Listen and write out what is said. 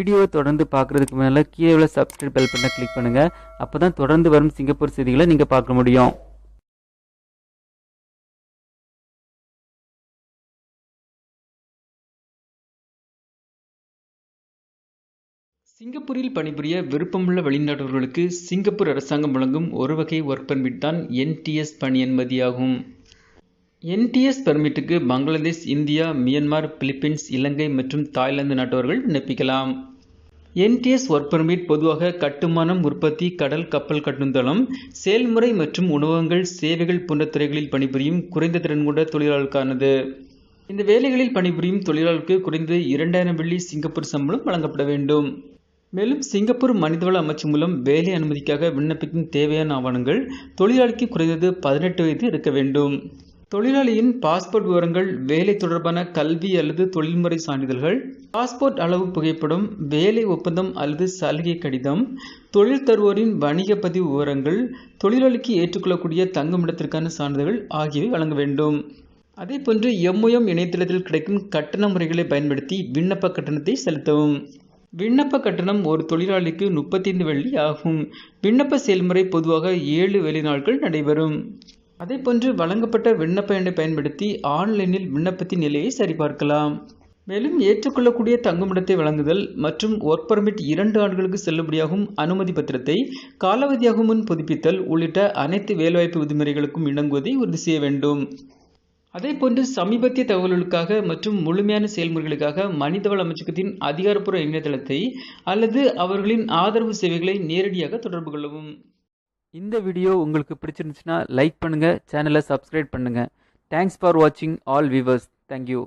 வீடியோவை தொடர்ந்து பார்க்குறதுக்கு மேலே கீழே உள்ள சப்ஸ்கிரைப் பெல் பட்டனை கிளிக் பண்ணுங்கள் அப்போ தான் தொடர்ந்து வரும் சிங்கப்பூர் செய்திகளை நீங்கள் பார்க்க முடியும். சிங்கப்பூரில் பணிபுரிய விருப்பமுள்ள வெளிநாட்டவர்களுக்கு சிங்கப்பூர் அரசாங்கம் வழங்கும் ஒரு வகை ஒர்க் பர்மிட் தான் என்டிஎஸ் பணி அனுமதியாகும் NTS பர்மிட்டுக்கு Bangladesh India Myanmar Philippines Ilangai மற்றும் தாய்லாந்து நாட்டவர்கள் விண்ணப்பிக்கலாம். என்டிஎஸ் ஒர்க் பர்மிட் பொதுவாக கட்டுமானம் உற்பத்தி கடல் கப்பல் கட்டுந்தளம் செயல்முறை மற்றும் உணவகங்கள் சேவைகள் போன்ற துறைகளில் பணிபுரியும் குறைந்த திறன் கொண்ட தொழிலாளருக்கானது இந்த வேலைகளில் பணிபுரியும் தொழிலாளருக்கு குறைந்தது இரண்டாயிரம் வெள்ளி சிங்கப்பூர் சம்பளம் வழங்கப்பட வேண்டும். மேலும் சிங்கப்பூர் மனிதவள அமைச்சு மூலம் வேலை அனுமதிக்காக விண்ணப்பிக்கும் தேவையான ஆவணங்கள் தொழிலாளிக்கு குறைந்தது பதினெட்டு வயது இருக்க வேண்டும். தொழிலாளியின் பாஸ்போர்ட் விவரங்கள் வேலை தொடர்பான கல்வி அல்லது தொழில்முறை சான்றிதழ்கள் பாஸ்போர்ட் அளவு புகைப்படம் வேலை ஒப்பந்தம் அல்லது சலுகை கடிதம் தொழில் தருவோரின் வணிக பதிவு விவரங்கள் தொழிலாளிக்கு ஏற்றுக்கொள்ளக்கூடிய தங்குமிடத்திற்கான சான்றிதழ்கள் ஆகியவை வழங்க வேண்டும். அதே போன்று எம்ஓஎம் இணையதளத்தில் கிடைக்கும் கட்டண முறைகளை பயன்படுத்தி விண்ணப்ப கட்டணத்தை செலுத்தவும். விண்ணப்ப கட்டணம் ஒரு தொழிலாளிக்கு முப்பத்தைந்து வெள்ளி ஆகும். விண்ணப்ப செயல்முறை பொதுவாக ஏழு வேலை நாட்கள் நடைபெறும். அதே போன்று வழங்கப்பட்ட விண்ணப்ப எண்ணை பயன்படுத்தி ஆன்லைனில் விண்ணப்பத்தின் நிலையை சரிபார்க்கலாம். மேலும் ஏற்றுக்கொள்ளக்கூடிய தங்குமிடத்தை வழங்குதல் மற்றும் ஒர்க் பர்மிட் இரண்டு ஆண்டுகளுக்கு செல்லுபடியாகும் அனுமதி பத்திரத்தை காலாவதியாகும் முன் புதுப்பித்தல் உள்ளிட்ட அனைத்து வேலைவாய்ப்பு விதிமுறைகளுக்கும் இணங்குவதை உறுதி செய்ய வேண்டும். அதே போன்று சமீபத்திய தகவல்களுக்காக மற்றும் முழுமையான செயல்முறைகளுக்காக மனிதவள அமைச்சகத்தின் அதிகாரப்பூர்வ இணையதளத்தை அல்லது அவர்களின் ஆதரவு சேவைகளை நேரடியாக தொடர்பு கொள்ளவும். இந்த வீடியோ உங்களுக்கு பிடிச்சிருந்துச்சுன்னா லைக் பண்ணுங்கள் சேனலை சப்ஸ்கிரைப் பண்ணுங்கள் தேங்க்ஸ் ஃபார் வாட்சிங் ஆல் வியூவர்ஸ் தேங்க்யூ